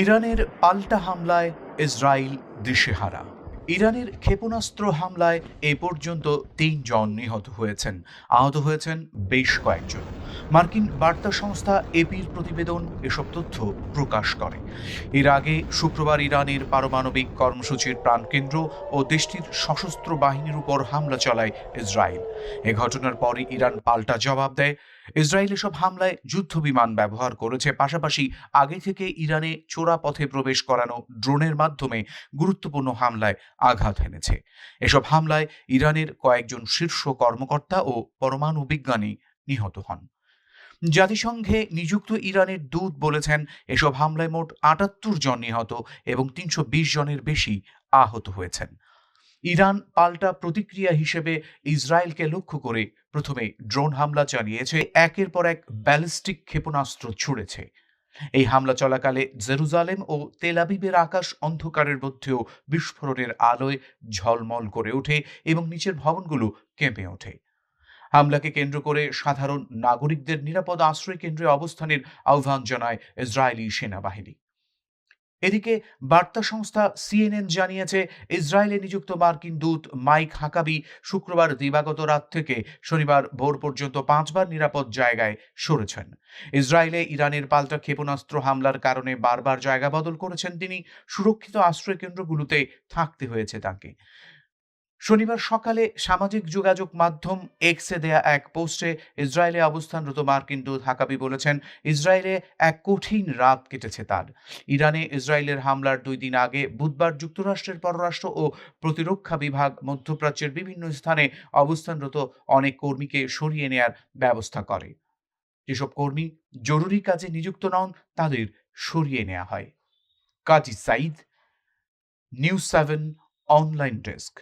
ইরানের পাল্টা হামলায় ইসরায়েল দিশেহারা। ইরানের ক্ষেপণাস্ত্র হামলায় এ পর্যন্ত তিনজন নিহত হয়েছেন। আহত হয়েছেন বেশ কয়েকজন। মার্কিন বার্তা সংস্থা এপির প্রতিবেদন এসব তথ্য প্রকাশ করে। এর আগে শুক্রবার ইরানের পারমাণবিক কর্মসূচির প্রাণকেন্দ্র ও দেশটির সশস্ত্র বাহিনীর উপর হামলা চালায় ইসরায়েল। এ ঘটনার পরই ইরান পাল্টা জবাব দেয়। ইসরায়েল এসব হামলায় যুদ্ধবিমান ব্যবহার করেছে, পাশাপাশি আগে থেকে ইরানে চোরা পথে প্রবেশ করানো ড্রোনের মাধ্যমে গুরুত্বপূর্ণ হামলায় আঘাত এনেছে। এসব হামলায় ইরানের কয়েকজন শীর্ষ কর্মকর্তা ও পরমাণু বিজ্ঞানী নিহত হন। জাতিসংঘে নিযুক্ত ইরানের দূত বলেছেন, এসব হামলায় মোট আটাত্তর জন নিহত এবং তিনশো বিশ জনের বেশি আহত হয়েছেন। ইরান পাল্টা প্রতিক্রিয়া হিসেবে ইসরায়েলকে লক্ষ্য করে প্রথমে ড্রোন হামলা চালিয়েছে, একের পর এক ব্যালিস্টিক ক্ষেপণাস্ত্র ছুড়েছে। এই হামলা চলাকালে জেরুজালেম ও তেলাবিবের আকাশ অন্ধকারের মধ্যেও বিস্ফোরণের আলোয় ঝলমল করে ওঠে এবং নিচের ভবনগুলো কেঁপে ওঠে। হামলাকে কেন্দ্র করে সাধারণ নাগরিকদের নিরাপদ আশ্রয় কেন্দ্রে অবস্থানের আহ্বান জানায় ইসরায়েলি সেনাবাহিনী। এদিকে বার্তা সংস্থা সিএনএন জানিয়েছে, ইসরায়েলে নিযুক্ত মার্কিন দূত মাইক হাকাবি শুক্রবার দিবাগত রাত থেকে শনিবার ভোর পর্যন্ত পাঁচবার নিরাপদ জায়গায় সরেছেন। ইসরায়েলে ইরানের পাল্টা ক্ষেপণাস্ত্র হামলার কারণে বারবার জায়গা বদল করেছেন তিনি। সুরক্ষিত আশ্রয় কেন্দ্রগুলোতে থাকতে হয়েছে তাকে। শনিবার সকালে সামাজিক যোগাযোগ মাধ্যম এক্সে দেয়া এক পোস্টে ইসরায়েলে অবস্থানরত মার্কিন দূত হাকাবি বলেছেন, ইসরায়েলে এক কঠিন রাত কেটেছে তার। ইরানে ইসরায়েলের হামলার দুই দিন আগে বুধবার যুক্তরাষ্ট্রের পররাষ্ট্র ও প্রতিরক্ষা বিভাগ, মধ্যপ্রাচ্যের বিভিন্ন স্থানে অবস্থানরত অনেক কর্মীকে সরিয়ে নেয়ার ব্যবস্থা করে। যেসব কর্মী জরুরি কাজে নিযুক্ত নন, তাদের সরিয়ে নেওয়া হয়। Kazi Sayeed news seven, online desk.